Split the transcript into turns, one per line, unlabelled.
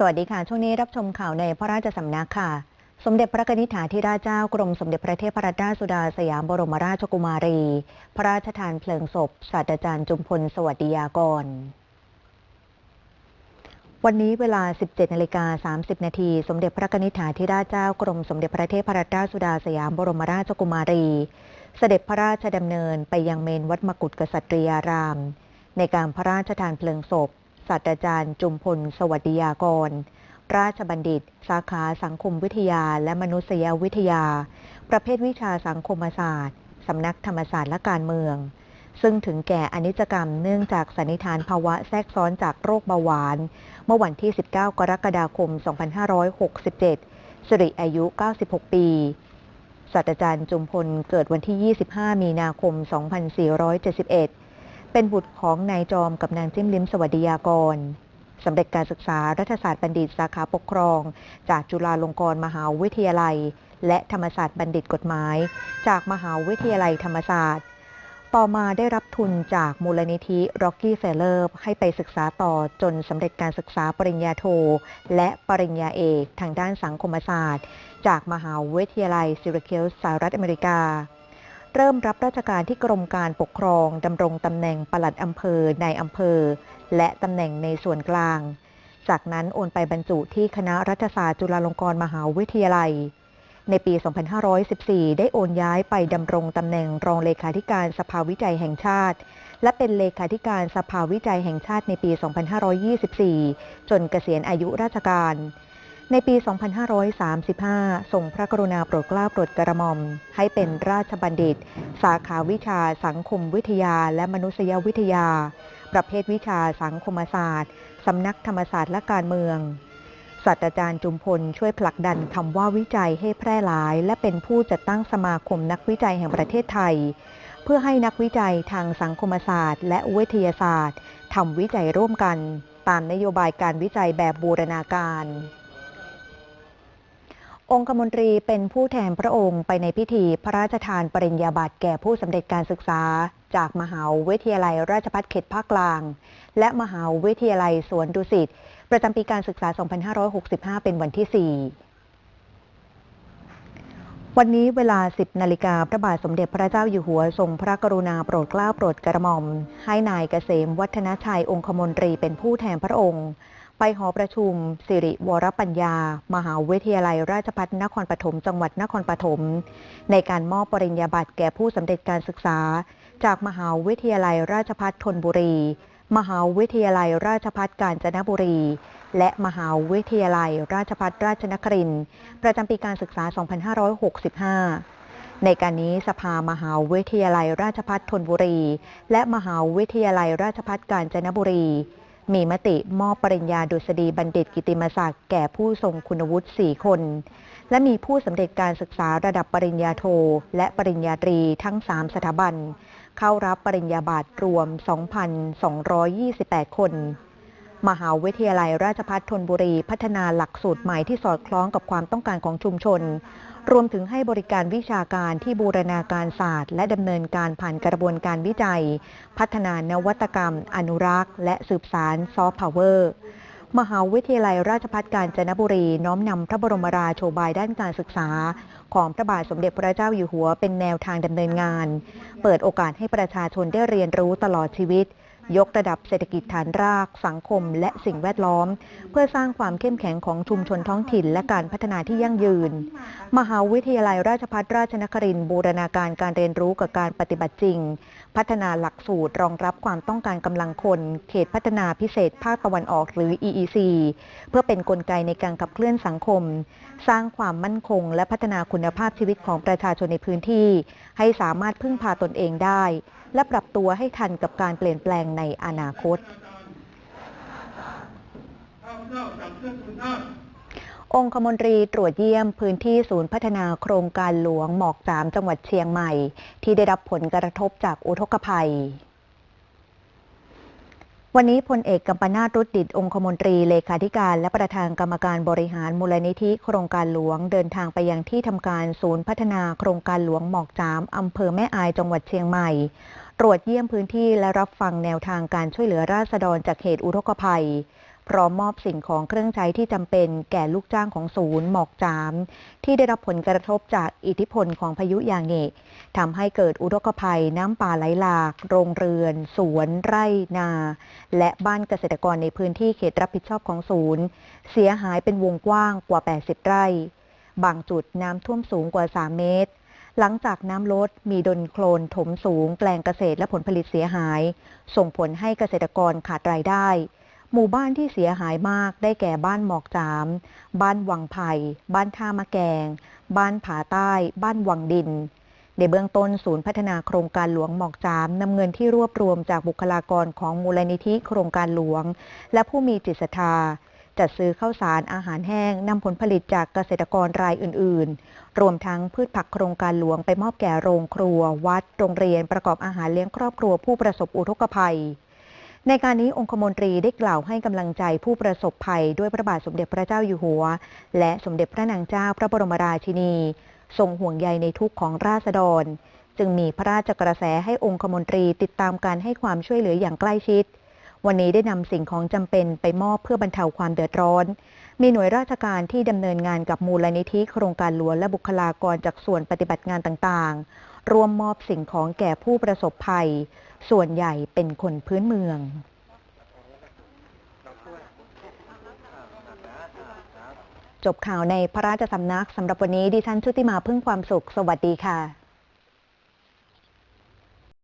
สวัสดีค่ะ ช่วงนี้รับชมข่าวในพระราชสำนักค่ะ สมเด็จพระนิษฐาธิราชเจ้ากรมสมเด็จพระเทพรัตนราชสุดาสยามบรมราชกุมารี พระราชทานเพลิงศพศาสตราจารย์จุมพลสวัสดิยากร วันนี้เวลา 17นาฬิกา30 นาทีสมเด็จพระนิษฐาธิราชเจ้ากรมสมเด็จพระเทพรัตนราชสุดาสยามบรมราชกุมารี เสด็จพระราชดำเนินไปยังเมนวัดมกุฏกษัตริยาราม ในการพระราชทานเพลิงศพ ศาสตราจารย์จุมพล สวัสดิยากร ราชบัณฑิต สาขาสังคมวิทยาและมนุษยวิทยา ประเภทวิชาสังคมศาสตร์ สำนักธรรมศาสตร์และการเมือง ซึ่งถึงแก่อนิจกรรมเนื่องจากสันนิษฐานภาวะแทรกซ้อนจากโรคเบาหวาน เมื่อวันที่ 19 กรกฎาคม 2567 สิริอายุ 96 ปีศาสตราจารย์จุมพลเกิดวันที่ 25 มีนาคม 2471 เป็นบุตรของนายจอมกับนางจิ้มลิ้มสวัสดิยากรสำเร็จการศึกษารัฐศาสตร์บัณฑิตสาขาปกครอง จากจุฬาลงกรณ์มหาวิทยาลัย และธรรมศาสตร์บัณฑิตกฎหมาย จากมหาวิทยาลัยธรรมศาสตร์ ต่อมาได้รับทุนจากมูลนิธิ Rocky f e l l e r ให้ไปศึกษาต่อจนสำเร็จการศึกษาปริญญาโท และปริญญาเอกทางด้านสังคมศาสตร์ จากมหาวิทยาลัยซิร c คิลสหรัฐอเมริกา เริ่มรับราชการที่กรมการปกครองดำรงตำแหน่งปลัดอำเภอในอำเภอ และตำแหน่งในส่วนกลาง จากนั้นโอนไปบรรจุที่คณะรัฐศาสตร์จุฬาลงกรณ์มหาวิทยาลัย ในปี 2514 ได้โอนย้ายไปดำรงตำแหน่งรองเลขาธิการสภาวิจัยแห่งชาติ และเป็นเลขาธิการสภาวิจัยแห่งชาติในปี 2524 จนเกษียณอายุราชการ ในปี 2535 ทรงพระกรุณาโปรดเกล้าโปรดกระหม่อม ให้เป็นราชบัณฑิต สาขาวิชาสังคมวิทยาและมนุษยวิทยา ประเภทวิชาสังคมศาสตร์ สำนักธรรมศาสตร์และการเมืองศาสตราจารย์จุมพลช่วยผลักดันคำว่าวิจัยให้แพร่หลาย และเป็นผู้จัดตั้งสมาคมนักวิจัยแห่งประเทศไทย เพื่อให้นักวิจัยทางสังคมศาสตร์ และวิทยาศาสตร์ทำวิจัยร่วมกัน ตามนโยบายการวิจัยแบบบูรณาการ องคมนตรีเป็นผู้แทนพระองค์ไปในพิธีพระราชทานปริญญาบัตรแก่ผู้สำเร็จการศึกษา จากมหาวิทยาลัยราชภัฏเขตภาคกลาง และมหาวิทยาลัยสวนดุสิต ประจำปีการศึกษา 2565 เป็นวันที่ 4 วันนี้เวลา 10 นาฬิกาพระบาทสมเด็จพระเจ้าอยู่หัวทรงพระกรุณาโปรดเกล้าโปรดกระหม่อม ให้นายเกษมวัฒนชัยองคมนตรีเป็นผู้แทนพระองค์ ไปหอประชุม สิริวรปัญญา มหาวิทยาลัยราชภัฏนครปฐมจังหวัดนครปฐมในการมอบปริญญาบัตรแก่ผู้สำเร็จการศึกษา จากมหาวิทยาลัยราชภัฏธนบุรี มหาวิทยาลัยราชภัฏกาญจนบุรี และมหาวิทยาลัยราชภัฏราชนครินทร์ประจำปีการศึกษา 2565ในการนี้สภามหาวิทยาลัยราชภัฏธนบุรี และมหาวิทยาลัยราชภัฏกาญจนบุรี มีมติมอบปริญญาดุษฎีบัณฑิตกิติมศักดิ์แก่ผู้ทรงคุณวุฒิ 4 คน และมีผู้สำเร็จการศึกษาระดับปริญญาโท และปริญญาตรีทั้ง 3 สถาบัน เข้ารับปริญญาบัตรรวม 2,228 คน มหาวิทยาลัยราชภัฏธนบุรีพัฒนาหลักสูตรใหม่ที่สอดคล้องกับความต้องการของชุมชน รวมถึงให้บริการวิชาการที่บูรณาการศาสตร์ และดำเนินการผ่านกระบวนการวิจัย พัฒนานวัตกรรม อนุรักษ์ และสืบสารซอฟต์พาวเวอร์มหาวิทยาลัยราชภัฏกาญจนบุรี น้อมนำพระบรมราโชบายด้านการศึกษา ของพระบาทสมเด็จพระเจ้าอยู่หัวเป็นแนวทางดำเนินงาน เปิดโอกาสให้ประชาชนได้เรียนรู้ตลอดชีวิต ยกระดับเศรษฐกิจฐานราก สังคม และสิ่งแวดล้อม เพื่อสร้างความเข้มแข็งของชุมชนท้องถิ่น และการพัฒนาที่ยั่งยืน มหาวิทยาลัยราชภัฏราชนครินทร์บูรณาการการเรียนรู้กับการปฏิบัติจริง พัฒนาหลักสูตรรองรับความต้องการกำลังคน เขตพัฒนาพิเศษภาคตะวันออกหรือ EEC เพื่อเป็นนกลไกในการขับเคลื่อนสังคม สร้างความมั่นคง และพัฒนาคุณภาพชีวิตของประชาชนในพื้นที่ ให้สามารถพึ่งพาตนเองได้และปรับตัวให้ทันกับการเปลี่ยนแปลงในอนาคต องคมนตรีตรวจเยี่ยมพื้นที่ศูนย์พัฒนาโครงการหลวงหมอกสามจังหวัดเชียงใหม่ ที่ได้รับผลกระทบจากอุทกภัย วันนี้พลเอกกัมปนาตรุดิตองคมนตรีเลขาธิการ และประธานกรรมการบริหารมูลนิธิโครงการหลวงเดินทางไปยังที่ทำการศูนย์พัฒนาโครงการหลวงหมอกจามอำเภอแม่อายจังหวัดเชียงใหม่ ตรวจเยี่ยมพื้นที่และรับฟังแนวทางการช่วยเหลือราษฎรจากเหตุอุทกภัย พร้อมมอบสิ่งของเครื่องใช้ที่จำเป็นแก่ลูกจ้างของศูนย์หมอกจาม ที่ได้รับผลกระทบจากอิทธิพลของพายุยางเงะทำให้เกิดอุทกภัยน้ำป่าไหลหลาก โรงเรือน สวน ไร่นา และบ้านเกษตรกรในพื้นที่เขตรับผิดชอบของศูนย์ เสียหายเป็นวงกว้างกว่า 80 ไร่ บางจุดน้ำท่วมสูงกว่า 3 เมตรหลังจากน้ำลดมีดนโคลนถมสูงแปลงเกษตรและผลผลิตเสียหาย ส่งผลให้เกษตรกรขาดรายได้ หมู่บ้านที่เสียหายมากได้แก่บ้านหมอกจาม บ้านวังไผ่บ้านท่ามะแกง บ้านผาใต้ บ้านวังดิน ในเบื้องต้นศูนย์พัฒนาโครงการหลวงหมอกจามนำเงินที่รวบรวมจากบุคลากรของมูลนิธิโครงการหลวง และผู้มีจิตศรัทธาจัดซื้อข้าวสารอาหารแห้งนำผลผลิตจากเกษตรกรรายอื่น ๆ รวมทั้งพืชผักโครงการหลวงไปมอบแก่โรงครัว วัด โรงเรียนประกอบอาหารเลี้ยงครอบครัวผู้ประสบอุทกภัย ในการนี้องคมนตรีได้กล่าวให้กำลังใจผู้ประสบภัยด้วยพระบาทสมเด็จพระเจ้าอยู่หัว และสมเด็จพระนางเจ้าพระบรมราชินี ทรงห่วงใยในทุกของราษฎร จึงมีพระราชกระแสให้องคมนตรีติดตามการให้ความช่วยเหลืออย่างใกล้ชิด วันนี้ได้นำสิ่งของจำเป็นไปมอบเพื่อบรรเทาความเดือดร้อน มีหน่วยราชการที่ดำเนินงานกับมูลนิธิโครงการหลวงและบุคลากรจากส่วนปฏิบัติงานต่างๆ ร่วมมอบสิ่งของแก่ผู้ประสบภัย ส่วนใหญ่เป็นคนพื้นเมือง จบข่าวในพระราชสำนักสำหรับวันนี้ดิฉันชุติมาพึ่งความสุข สวัสดีค่ะ